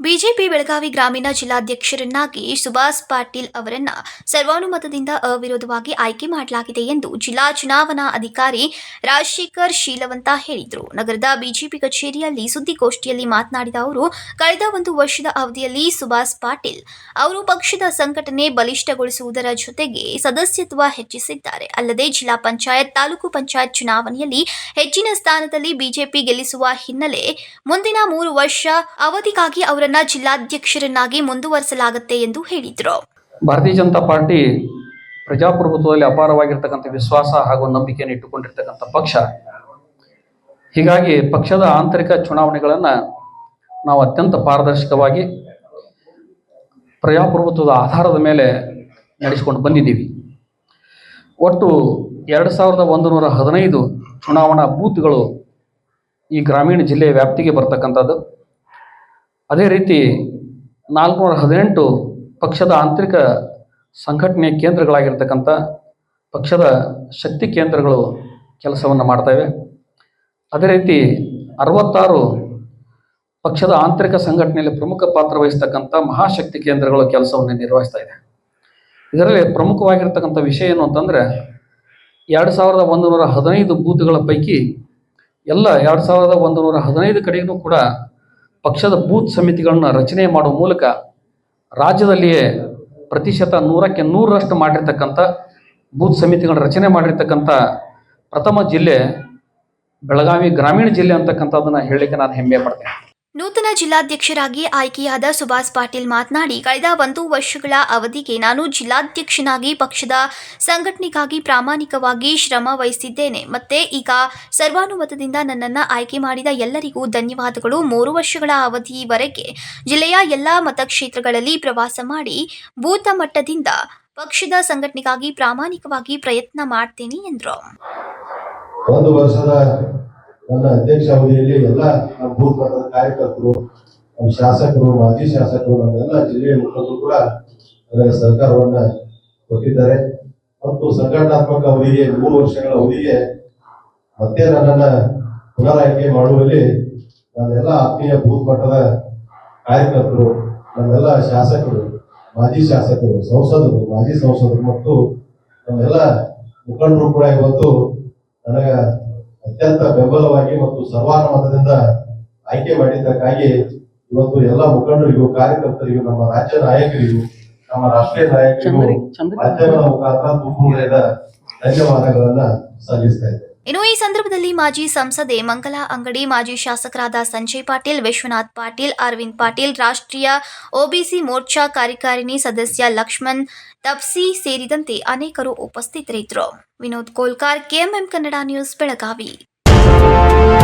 BJP Belagavi ಗ್ರಾಮೀಣ ಜಿಲ್ಲಾಧ್ಯಕ್ಷರನ್ನಾಗಿ ಸುಭಾಷ್ ಪಾಟೀಲ್ ಅವರನ್ನ ಸರ್ವಾನುಮತದಿಂದ ಅವಿರೋಧವಾಗಿ ಆಯ್ಕೆ ಮಾಡಲಾಗಿದೆ ಎಂದು ಜಿಲ್ಲಾ ಚುನಾವಣಾ ಅಧಿಕಾರಿ ರಾಜಶೇಖರ್ ಶೀಲವಂತ ಹೇಳಿದರು. ನಗರದ ಬಿಜೆಪಿ ಕಚೇರಿಯಲ್ಲಿ ಸುದ್ದಿಗೋಷ್ಠಿಯಲ್ಲಿ ಮಾತನಾಡಿದ ಅವರು, ಕಳೆದ ಒಂದು ವರ್ಷದ ಅವಧಿಯಲ್ಲಿ ಸುಭಾಷ್ ಪಾಟೀಲ್ ಅವರು ಪಕ್ಷದ ಸಂಘಟನೆ ಬಲಿಷ್ಠಗೊಳಿಸುವುದರ ಜೊತೆಗೆ ಸದಸ್ಯತ್ವ ಹೆಚ್ಚಿಸಿದ್ದಾರೆ. ಅಲ್ಲದೆ ಜಿಲ್ಲಾ ಪಂಚಾಯತ್, ತಾಲೂಕು ಪಂಚಾಯತ್ ಚುನಾವಣೆಯಲ್ಲಿ ಹೆಚ್ಚಿನ ಸ್ಥಾನದಲ್ಲಿ ಬಿಜೆಪಿ ಗೆಲ್ಲಿಸುವ ಹಿನ್ನೆಲೆ ಮುಂದಿನ ಮೂರು ವರ್ಷ ಅವಧಿಗಾಗಿ ಅವರನ್ನ ಜಿಲ್ಲಾಧ್ಯಕ್ಷರನ್ನಾಗಿ ಮುಂದುವರಿಸಲಾಗುತ್ತೆ ಎಂದು ಹೇಳಿದರು. ಭಾರತೀಯ ಜನತಾ ಪಾರ್ಟಿ ಪ್ರಜಾಪ್ರಭುತ್ವದಲ್ಲಿ ಅಪಾರವಾಗಿರ್ತಕ್ಕಂಥ ವಿಶ್ವಾಸ ಹಾಗೂ ನಂಬಿಕೆಯನ್ನು ಇಟ್ಟುಕೊಂಡಿರ್ತಕ್ಕಂಥ ಪಕ್ಷ. ಹೀಗಾಗಿ ಪಕ್ಷದ ಆಂತರಿಕ ಚುನಾವಣೆಗಳನ್ನು ನಾವು ಅತ್ಯಂತ ಪಾರದರ್ಶಕವಾಗಿ ಪ್ರಜಾಪ್ರಭುತ್ವದ ಆಧಾರದ ಮೇಲೆ ನಡೆಸಿಕೊಂಡು ಬಂದಿದ್ದೀವಿ. ಒಟ್ಟು ಎರಡು ಸಾವಿರದ ಒಂದು ನೂರ ಹದಿನೈದು ಚುನಾವಣಾ ಬೂತ್ಗಳು ಈ ಗ್ರಾಮೀಣ ಜಿಲ್ಲೆಯ ವ್ಯಾಪ್ತಿಗೆ ಬರ್ತಕ್ಕಂಥದ್ದು. ಅದೇ ರೀತಿ ನಾಲ್ಕುನೂರ ಹದಿನೆಂಟು ಪಕ್ಷದ ಆಂತರಿಕ ಸಂಘಟನೆಯ ಕೇಂದ್ರಗಳಾಗಿರ್ತಕ್ಕಂಥ ಪಕ್ಷದ ಶಕ್ತಿ ಕೇಂದ್ರಗಳು ಕೆಲಸವನ್ನು ಮಾಡ್ತವೆ ಅದೇ ರೀತಿ ಅರವತ್ತಾರು ಪಕ್ಷದ ಆಂತರಿಕ ಸಂಘಟನೆಯಲ್ಲಿ ಪ್ರಮುಖ ಪಾತ್ರ ವಹಿಸ್ತಕ್ಕಂಥ ಮಹಾಶಕ್ತಿ ಕೇಂದ್ರಗಳು ಕೆಲಸವನ್ನು ನಿರ್ವಹಿಸ್ತಾ ಇದೆ. ಇದರಲ್ಲಿ ಪ್ರಮುಖವಾಗಿರ್ತಕ್ಕಂಥ ವಿಷಯ ಏನು ಅಂತಂದರೆ, ಎರಡು ಸಾವಿರದ ಒಂದು ನೂರ ಹದಿನೈದು ಬೂತ್ಗಳ ಪೈಕಿ ಎಲ್ಲ ಎರಡು ಸಾವಿರದ ಒಂದು ನೂರ ಹದಿನೈದು ಕಡೆಗೂ ಕೂಡ ಪಕ್ಷದ ಬೂತ್ ಸಮಿತಿಗಳನ್ನ ರಚನೆ ಮಾಡುವ ಮೂಲಕ ರಾಜ್ಯದಲ್ಲಿಯೇ ಪ್ರತಿಶತ ನೂರಕ್ಕೆ ನೂರರಷ್ಟು ಮಾಡಿರ್ತಕ್ಕಂಥ ಬೂತ್ ಸಮಿತಿಗಳನ್ನ ರಚನೆ ಮಾಡಿರ್ತಕ್ಕಂಥ ಪ್ರಥಮ ಜಿಲ್ಲೆ ಬೆಳಗಾವಿ ಗ್ರಾಮೀಣ ಜಿಲ್ಲೆ ಅಂತಕ್ಕಂಥದ್ದನ್ನ ಹೇಳಲಿಕ್ಕೆ ನಾನು ಹೆಮ್ಮೆ ಪಡ್ತೇನೆ. ನೂತನ ಜಿಲ್ಲಾಧ್ಯಕ್ಷರಾಗಿ ಆಯ್ಕೆಯಾದ ಸುಭಾಷ್ ಪಾಟೀಲ್ ಮಾತನಾಡಿ, ಕಳೆದ ಒಂದು ವರ್ಷಗಳ ಅವಧಿಗೆ ನಾನು ಜಿಲ್ಲಾಧ್ಯಕ್ಷನಾಗಿ ಪಕ್ಷದ ಸಂಘಟನೆಗಾಗಿ ಪ್ರಾಮಾಣಿಕವಾಗಿ ಶ್ರಮ ವಹಿಸಿದ್ದೇನೆ. ಮತ್ತೆ ಈಗ ಸರ್ವಾನುಮತದಿಂದ ನನ್ನನ್ನು ಆಯ್ಕೆ ಮಾಡಿದ ಎಲ್ಲರಿಗೂ ಧನ್ಯವಾದಗಳು. ಮೂರು ವರ್ಷಗಳ ಅವಧಿವರೆಗೆ ಜಿಲ್ಲೆಯ ಎಲ್ಲ ಮತಕ್ಷೇತ್ರಗಳಲ್ಲಿ ಪ್ರವಾಸ ಮಾಡಿ ಬೂತ ಮಟ್ಟದಿಂದ ಪಕ್ಷದ ಸಂಘಟನೆಗಾಗಿ ಪ್ರಾಮಾಣಿಕವಾಗಿ ಪ್ರಯತ್ನ ಮಾಡ್ತೇನೆ ಎಂದರು. ನನ್ನ ಅಧ್ಯಕ್ಷ ಅವಧಿಯಲ್ಲಿ ಎಲ್ಲ ನಮ್ಮ ಬೂತ್ ಕಾರ್ಯಕರ್ತರು, ನಮ್ಮ ಶಾಸಕರು, ಮಾಜಿ ಶಾಸಕರು ನಮ್ಮೆಲ್ಲ ಜಿಲ್ಲೆಯ ಮುಖಂಡರು ಕೂಡ ಅದರ ಸಹಕಾರವನ್ನ ಕೊಟ್ಟಿದ್ದಾರೆ. ಮತ್ತು ಸಂಘಟನಾತ್ಮಕ ಅವಧಿಗೆ, ಮೂರು ವರ್ಷಗಳ ಅವಧಿಗೆ ಮತ್ತೆ ನನ್ನನ್ನ ಪುನರಾಯ್ಕೆ ಮಾಡುವಲ್ಲಿ ನನ್ನೆಲ್ಲ ಆತ್ಮೀಯ ಬೂತ್ ಮಟ್ಟದ ಕಾರ್ಯಕರ್ತರು ನಮ್ಮೆಲ್ಲ ಶಾಸಕರು, ಮಾಜಿ ಶಾಸಕರು, ಸಂಸದರು, ಮಾಜಿ ಸಂಸದರು ಮತ್ತು ನಮ್ಮೆಲ್ಲ ಮುಖಂಡರು ಕೂಡ ಇವತ್ತು ನನಗ ಅತ್ಯಂತ ಬೆಂಬಲವಾಗಿ ಮತ್ತು ಸರ್ವಾನುಮತದಿಂದ ಆಯ್ಕೆ ಮಾಡಿದ್ದಕ್ಕಾಗಿ ಇವತ್ತು ಎಲ್ಲ ಮುಖಂಡರಿಗೂ ಕಾರ್ಯಕರ್ತರಿಗೂ ನಮ್ಮ ರಾಜ್ಯ ನಾಯಕರಿಗೂ ನಮ್ಮ ರಾಷ್ಟ್ರೀಯ ನಾಯಕರಿಗೂ ಮಾಧ್ಯಮದ ಮುಖಾಂತರ ತುಂಬುವುದರಿಂದ ಧನ್ಯವಾದಗಳನ್ನ ಸಲ್ಲಿಸ್ತಾ ಇದ್ದೇನೆ. ಇನ್ನು ಈ ಸಂದರ್ಭದಲ್ಲಿ ಮಾಜಿ ಸಂಸದೆ ಮಂಗಲಾ ಅಂಗಡಿ ಮಾಜಿ ಶಾಸಕರಾದ ಸಂಜಯ್ ಪಾಟೀಲ್ ವಿಶ್ವನಾಥ್ ಪಾಟೀಲ್ ಅರವಿಂದ್ ಪಾಟೀಲ್ ರಾಷ್ಟ್ರೀಯ ಒಬಿಸಿ ಮೋರ್ಚಾ ಕಾರ್ಯಕಾರಿಣಿ ಸದಸ್ಯ ಲಕ್ಷ್ಮಣ್ ತಪ್ಸಿ ಸೇರಿದಂತೆ ಅನೇಕರು ಉಪಸ್ಥಿತರಿದ್ದರು. Vinod Kolkar KMM Kannada news Belagavi. Thank you.